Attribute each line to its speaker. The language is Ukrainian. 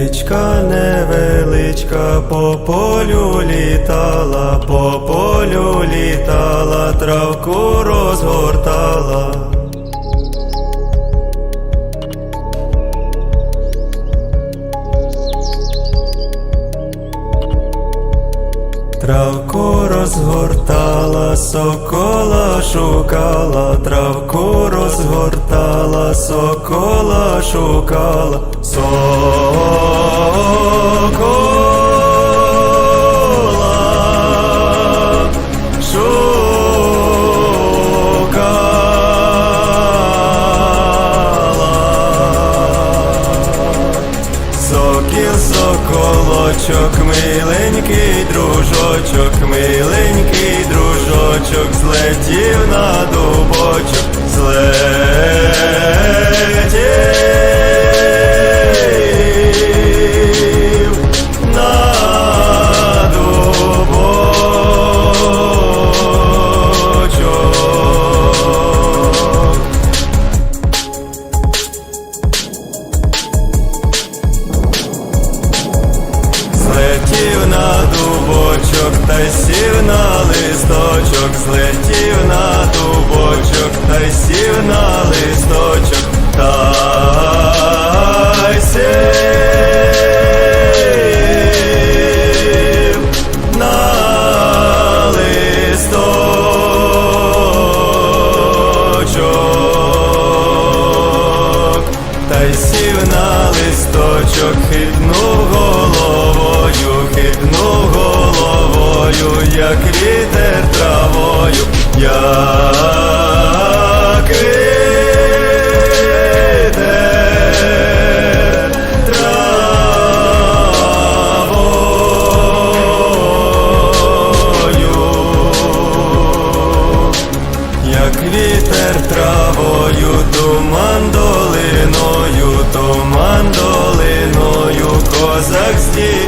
Speaker 1: Личка невеличка по полю літала, по полю літала, травку розгортала. Розгортала, сокола шукала, травку розгортала, сокола шукала, сокола шукала. Сокіл, соколочок, миленький дружочок, миленький злетів на дубочок, злетів на дубочок. Злетів на дубочок та й сів на листочок, злетів на дубочок та й сів на листочок, та й сів на листочок, та й сів на листочок, туман долиною, туман долиною, козак з дівчиною,